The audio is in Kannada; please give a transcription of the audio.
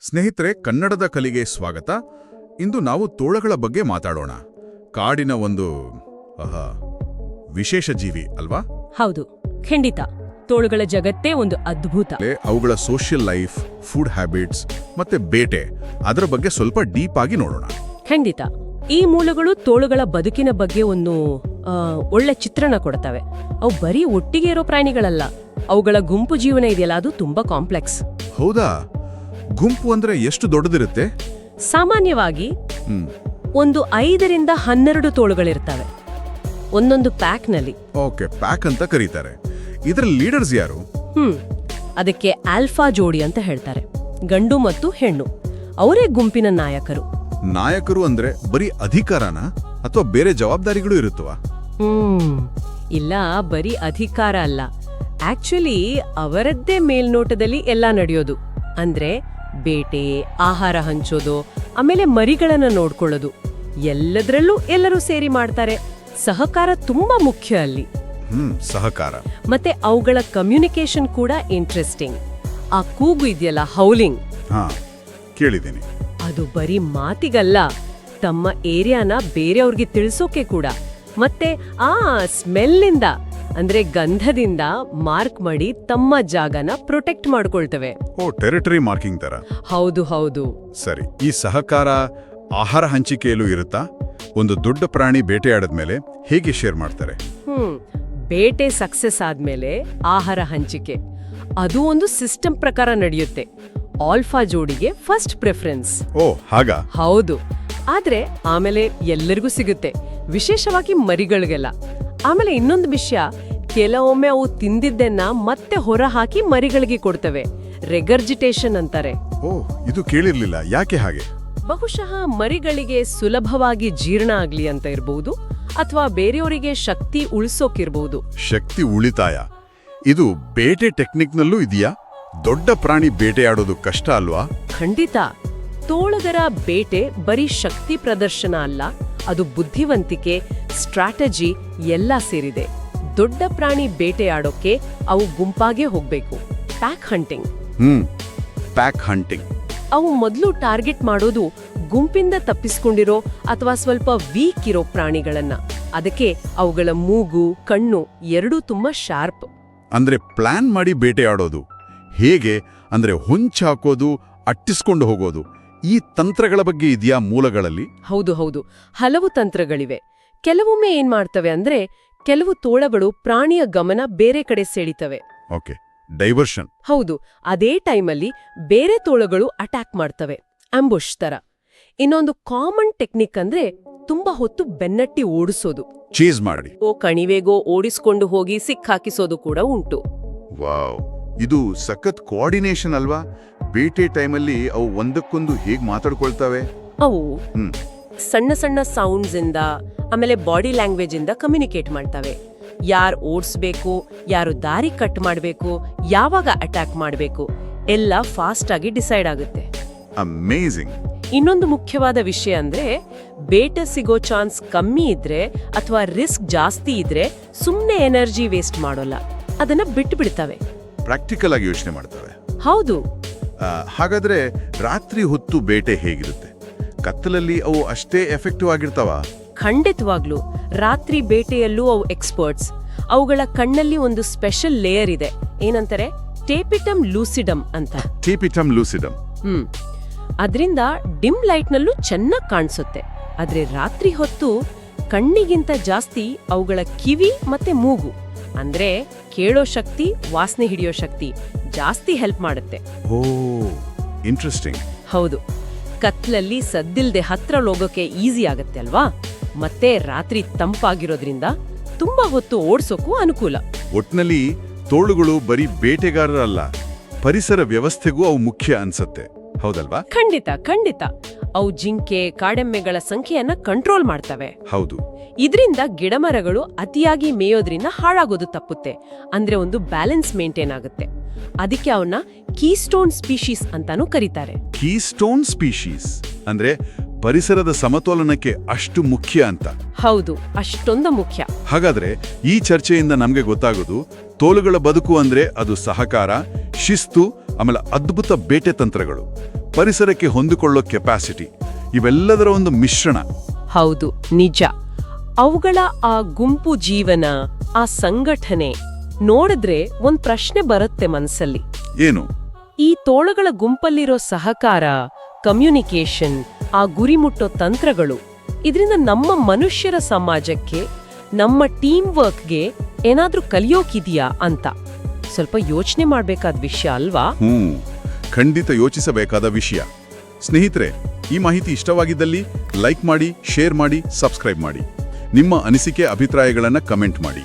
ಸ್ನೇಹಿತರೆ ಕನ್ನಡದ ಕಲಿಗೆ ಸ್ವಾಗತ. ಇಂದು ನಾವು ತೋಳಗಳ ಬಗ್ಗೆ ಮಾತಾಡೋಣ. ಕಾಡಿನ ಒಂದು ವಿಶೇಷ ಜೀವಿ ಅಲ್ವಾ? ಹೌದು ಖಂಡಿತ. ತೋಳುಗಳ ಜಗತ್ತೇ ಒಂದು ಅದ್ಭುತ. ಅವುಗಳ ಸೋಷಿಯಲ್ ಲೈಫ್ ಫುಡ್ ಹ್ಯಾಬಿಟ್ಸ್ ಮತ್ತೆ ಬೇಟೆ ಅದರ ಬಗ್ಗೆ ಸ್ವಲ್ಪ ಡೀಪ್ ಆಗಿ ನೋಡೋಣ. ಖಂಡಿತ. ಈ ಮೂಲಗಳು ತೋಳುಗಳ ಬದುಕಿನ ಬಗ್ಗೆ ಒಂದು ಒಳ್ಳೆ ಚಿತ್ರಣ ಕೊಡ್ತವೆ. ಅವು ಬರೀ ಒಟ್ಟಿಗೆ ಇರೋ ಪ್ರಾಣಿಗಳಲ್ಲ. ಅವುಗಳ ಗುಂಪು ಜೀವನ ಇದೆಯಲ್ಲ ಅದು ತುಂಬಾ ಕಾಂಪ್ಲೆಕ್ಸ್ ಹೌದಾ? ಗುಂಪು ಅಂದ್ರೆ ಎಷ್ಟು ದೊಡ್ಡದಿರುತ್ತೆ? ಸಾಮಾನ್ಯವಾಗಿ ಒಂದು ಐದರಿಂದ ಹನ್ನೆರಡು ತೋಳುಗಳಿರ್ತವೆ ಒಂದೊಂದು ಪ್ಯಾಕ್ನಲ್ಲಿ. ಓಕೆ ಪ್ಯಾಕ್ ಅಂತ ಕರೀತಾರೆ. ಇದರ ಲೀಡರ್ಸ್ ಯಾರು? ಹ್ಮ್ ಅದಕ್ಕೆ ಆಲ್ಫಾ ಜೋಡಿ ಅಂತ ಹೇಳ್ತಾರೆ. ಗಂಡು ಮತ್ತು ಹೆಣ್ಣು. ಅವರೇ ಗುಂಪಿನ ನಾಯಕರು. ನಾಯಕರು ಅಂದ್ರೆ ಬರೀ ಅಧಿಕಾರನ? ಅಥವಾ ಬೇರೆ ಜವಾಬ್ದಾರಿಗಳು ಇರುತ್ತವಾ? ಹ್ಮ್ ಇಲ್ಲ ಬರೀ ಅಧಿಕಾರ ಅಲ್ಲ. ಆಕ್ಚುಲಿ ಅವರದ್ದೇ ಮೇಲ್ನೋಟದಲ್ಲಿ ಎಲ್ಲ ನಡೆಯೋದು. ಅಂದ್ರೆ ಬೇಟೆ ಆಹಾರ ಹಂಚೋದು ಆಮೇಲೆ ಮರಿಗಳನ್ನ ನೋಡ್ಕೊಳ್ಳೋದು. ಎಲ್ಲದರಲ್ಲೂ ಎಲ್ಲರೂ ಸೇರಿ ಮಾಡ್ತಾರೆ. ಸಹಕಾರ ತುಂಬಾ ಮುಖ್ಯ ಅಲ್ಲಿ. ಹ್ಮ್ ಸಹಕಾರ. ಮತ್ತೆ ಅವುಗಳ ಕಮ್ಯುನಿಕೇಶನ್ ಕೂಡ ಇಂಟ್ರೆಸ್ಟಿಂಗ್ ಆ ಕೂಗು ಇದೆಯಲ್ಲ ಹೌಲಿಂಗ್? ಹಾ ಕೇಳಿದ್ದೀನಿ. ಅದು ಬರೀ ಮಾತಿಗಲ್ಲ ತಮ್ಮ ಏರಿಯಾನ ಬೇರೆಯವ್ರಿಗೆ ತಿಳಿಸೋಕೆ ಕೂಡ. ಮತ್ತೆ ಆ ಸ್ಮೆಲ್ಲಿಂದ ಅಂದ್ರೆ ಗಂಧದಿಂದ ಮಾರ್ಕ್ ಮಾಡಿ ತಮ್ಮ ಜಾಗನ ಪ್ರೊಟೆಕ್ಟ್ ಮಾಡ್ಕೊಳ್ತವೆ. ಓ ಟೆರಿಟರಿ ಮಾರ್ಕಿಂಗ್ ತರ? ಹೌದು ಹೌದು. ಸರಿ ಈ ಸಹಕಾರ ಆಹಾರ ಹಂಚಿಕೆಯಲ್ಲೂ ಇರುತ್ತಾ? ಒಂದು ದೊಡ್ಡ ಪ್ರಾಣಿ ಬೇಟೆಯಾಡದ್ಮೇಲೆ ಹೇಗೆ ಶೇರ್ ಮಾಡ್ತಾರೆ? ಹ್ಮ್ ಬೇಟೆ ಸಕ್ಸಸ್ ಆದ್ಮೇಲೆ ಆಹಾರ ಹಂಚಿಕೆ. ಅದು ಒಂದು ಸಿಸ್ಟಮ್ ಪ್ರಕಾರ ನಡೆಯುತ್ತೆ. ಆಲ್ಫಾ ಜೋಡಿಗೆ ಫಸ್ಟ್ ಪ್ರಿಫರೆನ್ಸ್. ಓ ಹಾಗ? ಹೌದು. ಆದ್ರೆ ಆಮೇಲೆ ಎಲ್ಲರಿಗೂ ಸಿಗುತ್ತೆ. ವಿಶೇಷವಾಗಿ ಮರಿಗಳಿಗೆಲ್ಲ. ಆಮೇಲೆ ಇನ್ನೊಂದು ವಿಷಯ ಕೆಲವೊಮ್ಮೆ ಅವು ತಿಂದಿದ್ದನ್ನ ಮತ್ತೆ ಹೊರ ಹಾಕಿ ಮರಿಗಳಿಗೆ ಕೊಡ್ತವೆ. ರೆಗರ್ಜಿಟೇಷನ್ ಅಂತಾರೆ. ಓ ಇದು ಕೇಳಿರ್ಲಿಲ್ಲ. ಯಾಕೆ ಹಾಗೆ? ಬಹುಶಃ ಮರಿಗಳಿಗೆ ಸುಲಭವಾಗಿ ಜೀರ್ಣ ಆಗ್ಲಿ ಅಂತ ಇರಬಹುದು ಅಥವಾ ಬೇರೆಯವರಿಗೆ ಶಕ್ತಿ ಉಳಿಸೋಕಿರ್ಬಹುದು ಶಕ್ತಿ ಉಳಿತಾಯ. ಇದು ಬೇಟೆ ಟೆಕ್ನಿಕ್ನಲ್ಲೂ ಇದೆಯಾ? ದೊಡ್ಡ ಪ್ರಾಣಿ ಬೇಟೆಯಾಡೋದು ಕಷ್ಟ ಅಲ್ವಾ? ಖಂಡಿತ. ತೋಳಗರ ಬೇಟೆ ಬರೀ ಶಕ್ತಿ ಪ್ರದರ್ಶನ ಅಲ್ಲ ಅದು ಬುದ್ಧಿವಂತಿಕೆ ಸ್ಟ್ರಾಟಜಿ ಎಲ್ಲ ಸೇರಿದೆ. ದೊಡ್ಡ ಪ್ರಾಣಿ ಬೇಟೆಯಾಡೋಕೆ ಅವು ಗುಂಪಾಗೆ ಹೋಗ್ಬೇಕು. Pack hunting. Hmm pack hunting. ಅವು ಮೊದಲು ಟಾರ್ಗೆಟ್ ಮಾಡೋದು ಗುಂಪಿಂದ ತಪ್ಪಿಸ್ಕೊಂಡಿರೋ ಅಥವಾ ಸ್ವಲ್ಪ ವೀಕ್ ಇರೋ ಪ್ರಾಣಿಗಳನ್ನ. ಅದಕ್ಕೆ ಅವುಗಳ ಮೂಗು ಕಣ್ಣು ಎರಡೂ ತುಂಬಾ ಶಾರ್ಪ್. ಅಂದ್ರೆ ಪ್ಲಾನ್ ಮಾಡಿ ಬೇಟೆಯಾಡೋದು. ಹೇಗೆ? ಅಂದ್ರೆ ಹೊಂಚಾಕೋದು ಅಟ್ಟಿಸ್ಕೊಂಡು ಹೋಗೋದು. ಈ ತಂತ್ರಗಳ ಬಗ್ಗೆ ಇದೆಯಾ ಮೂಲಗಳಲ್ಲಿ? ಹೌದು ಹೌದು. ಹಲವು ತಂತ್ರಗಳಿವೆ. ಕೆಲವೊಮ್ಮೆ ಏನ್ ಮಾಡ್ತವೆ ಅಂದ್ರೆ ಕೆಲವು ತೋಳಗಳು ಪ್ರಾಣಿಯ ಗಮನ ಬೇರೆ ಕಡೆ ಸೆಳಿತವೆ. ಓಕೆ ಡೈವರ್ಷನ್ ಹೌದು ಅದೇ ಟೈಮಲ್ಲಿ ಬೇರೆ ತೋಳಗಳು ಅಟ್ಯಾಕ್ ಮಾಡ್ತವೆ. ಅಂಬುಷ್ ತರ. ಇನ್ನೊಂದು ಕಾಮನ್ ಟೆಕ್ನಿಕ್ ಅಂದ್ರೆ ತುಂಬಾ ಹೊತ್ತು ಬೆನ್ನಟ್ಟಿ ಓಡಿಸೋದು. ಚೀಸ್ ಮಾಡಿ. ಓ ಕಣಿವೆಗೋ ಓಡಿಸ್ಕೊಂಡು ಹೋಗಿ ಸಿಕ್ಕಾಕಿಸೋದು ಕೂಡ ಉಂಟು. ವಾವ್ ಇದು ಸಖತ್ ಕೋಆರ್ಡಿನೇಷನ್ ಅಲ್ವಾ? ಬೇಟೆ ಟೈಮಲ್ಲಿ ಅವು ಒಂದಕ್ಕೊಂದು ಹೇಗ್ ಮಾತಾಡ್ಕೊಳ್ತವೆ? ಅವು ಹ್ಮ್. ಸಣ್ಣ ಸಣ್ಣ ಸೌಂಡ್ಸ್ ಇಂದ ಆಮೇಲೆ ಬಾಡಿ ಲ್ಯಾಂಗ್ವೇಜ್ ಇಂದ ಕಮ್ಯುನಿಕೇಟ್ ಮಾಡ್ತವೆ. ಯಾರು ಓಡಿಸ್ಬೇಕು ಯಾರು ದಾರಿ ಕಟ್ ಮಾಡಬೇಕು ಯಾವಾಗ ಅಟ್ಯಾಕ್ ಮಾಡಬೇಕು ಎಲ್ಲ ಫಾಸ್ಟ್ ಆಗಿ ಡಿಸೈಡ್ ಆಗುತ್ತೆ. ಅಮೇಝಿಂಗ್ ಇನ್ನೊಂದು ಮುಖ್ಯವಾದ ವಿಷಯ ಅಂದ್ರೆ ಬೇಟ ಸಿಗೋ ಚಾನ್ಸ್ ಕಮ್ಮಿ ಇದ್ರೆ ಅಥವಾ ರಿಸ್ಕ್ ಜಾಸ್ತಿ ಇದ್ರೆ ಸುಮ್ಮನೆ ಎನರ್ಜಿ ವೇಸ್ಟ್ ಮಾಡೋಲ್ಲ. ಅದನ್ನ ಬಿಟ್ಟು ಬಿಡ್ತವೆ ಪ್ರಾಕ್ಟಿಕಲ್ ಆಗಿ ಯೋಚನೆ ಮಾಡ್ತವೆ. ಹೌದು. ಹಾಗಾದ್ರೆ ರಾತ್ರಿ ಹೊತ್ತು ಬೇಟೆ ಹೇಗಿರುತ್ತೆ? ಕತ್ತಲಲ್ಲಿ ಅವು ಅಷ್ಟೇ ಎಫೆಕ್ಟಿವ್ ಆಗಿರ್ತಾವ? ಖಂಡಿತವಾಗ್ಲೂ. ರಾತ್ರಿ ಬೇಟೆಯಲ್ಲೂ ಅವು ಎಕ್ಸ್ಪರ್ಟ್ಸ್ ಅವುಗಳ ಕಣ್ಣಲ್ಲಿ ಒಂದು ಸ್ಪೆಷಲ್ ಲೇಯರ್ ಇದೆ. ಏನಂತಾರೆ? ಟೇಪಿಟಮ್ ಲೂಸಿಡಮ್ ಅಂತ. Tapetum lucidum. ಹ್ಮ್. ಅದರಿಂದ ಡಿಮ್ ಲೈಟ್ನಲ್ಲೂ ಚೆನ್ನಾಗಿ ಕಾಣಿಸುತ್ತೆ. ಆದ್ರೆ ರಾತ್ರಿ ಹೊತ್ತು ಕಣ್ಣಿಗಿಂತ ಜಾಸ್ತಿ ಅವುಗಳ ಕಿವಿ ಮತ್ತೆ ಮೂಗು. ಅಂದ್ರೆ ಕೇಳೋ ಶಕ್ತಿ ವಾಸನೆ ಹಿಡಿಯೋ ಶಕ್ತಿ ಜಾಸ್ತಿ ಹೆಲ್ಪ್ ಮಾಡುತ್ತೆ. ಓ ಇಂಟ್ರೆಸ್ಟಿಂಗ್ ಹೌದು. ಕತ್ಲಲ್ಲಿ ಸದ್ದಿಲ್ದೆ ಹತ್ರ ಹೋಗೋಕೆ ಈಸಿ ಆಗತ್ತೆ ಅಲ್ವಾ? ಮತ್ತೆ ರಾತ್ರಿ ತಂಪಾಗಿರೋದ್ರಿಂದ ತುಂಬಾ ಹೊತ್ತು ಓಡ್ಸೋಕ್ಕೂ ಅನುಕೂಲ. ಒಟ್ನಲ್ಲಿ ತೋಳುಗಳು ಬರೀ ಬೇಟೆಗಾರರಲ್ಲ ಪರಿಸರ ವ್ಯವಸ್ಥೆಗೂ ಅವು ಮುಖ್ಯ ಅನ್ಸತ್ತೆ. ಹೌದಲ್ವಾ? ಖಂಡಿತ ಖಂಡಿತ. ಅವು ಜಿಂಕೆ ಕಾಡೆಮ್ಮೆಗಳ ಸಂಖ್ಯೆಯನ್ನ ಕಂಟ್ರೋಲ್ ಮಾಡ್ತವೆ. ಹೌದು. ಇದರಿಂದ ಗಿಡಮರಗಳು ಅತಿಯಾಗಿ ಮೇಯೋದ್ರಿಂದ ಹಾಳಾಗೋದು ತಪ್ಪುತ್ತೆ. ಅಂದ್ರೆ ಒಂದು ಬ್ಯಾಲೆನ್ಸ್ ಮೇಂಟೈನ್ ಆಗುತ್ತೆ. ಅದಕ್ಕೆ ಅವನ್ನ ಕೀಸ್ಟೋನ್ ಸ್ಪೀಶೀಸ್ ಅಂತಾನೂ ಕರೀತಾರೆ. ಕೀಸ್ಟೋನ್ ಸ್ಪೀಶೀಸ್ ಅಂದ್ರೆ ಪರಿಸರದ ಸಮತೋಲನಕ್ಕೆ ಅಷ್ಟು ಮುಖ್ಯ ಅಂತ. ಹೌದು ಅಷ್ಟೊಂದು ಮುಖ್ಯ. ಹಾಗಾದ್ರೆ ಈ ಚರ್ಚೆಯಿಂದ ನಮ್ಗೆ ಗೊತ್ತಾಗೋದು ತೋಲುಗಳ ಬದುಕು ಅಂದ್ರೆ ಅದು ಸಹಕಾರ ಶಿಸ್ತು ಆಮೇಲೆ ಅದ್ಭುತ ಬೇಟೆ ತಂತ್ರಗಳು. ಪರಿಸರಕ್ಕೆ ಹೊಂದಿಕೊಳ್ಳೋ ಕೆಪಾಸಿಟಿ ಇವೆಲ್ಲದರ ಒಂದು ಮಿಶ್ರಣ. ಹೌದು ನಿಜ. ಅವುಗಳ ಆ ಗುಂಪು ಜೀವನ ಆ ಸಂಘಟನೆ ನೋಡಿದ್ರೆ ಒಂದ್ ಪ್ರಶ್ನೆ ಬರುತ್ತೆ ಮನಸ್ಸಲ್ಲಿ ಏನು? ಈ ತೋಳಗಳ ಗುಂಪಲ್ಲಿರೋ ಸಹಕಾರ ಕಮ್ಯುನಿಕೇಶನ್ ಆ ಗುರಿ ಮುಟ್ಟೋ ತಂತ್ರಗಳು ಇದರಿಂದ ನಮ್ಮ ಮನುಷ್ಯರ ಸಮಾಜಕ್ಕೆ ನಮ್ಮ ಟೀಮ್ ವರ್ಕ್ಗೆ ಏನಾದ್ರೂ ಕಲಿಯೋಕಿದೆಯಾ ಅಂತ. ಸ್ವಲ್ಪ ಯೋಚನೆ ಮಾಡ್ಬೇಕಾದ ವಿಷಯ ಅಲ್ವಾ? ಖಂಡಿತ ಯೋಚಿಸಬೇಕಾದ ವಿಷಯ. ಸ್ನೇಹಿತರೆ, ಈ ಮಾಹಿತಿ ಇಷ್ಟವಾಗಿದ್ದಲ್ಲಿ ಲೈಕ್ ಮಾಡಿ, ಶೇರ್ ಮಾಡಿ, ಸಬ್ಸ್ಕ್ರೈಬ್ ಮಾಡಿ. ನಿಮ್ಮ ಅನಿಸಿಕೆ, ಅಭಿಪ್ರಾಯಗಳನ್ನು ಕಮೆಂಟ್ ಮಾಡಿ.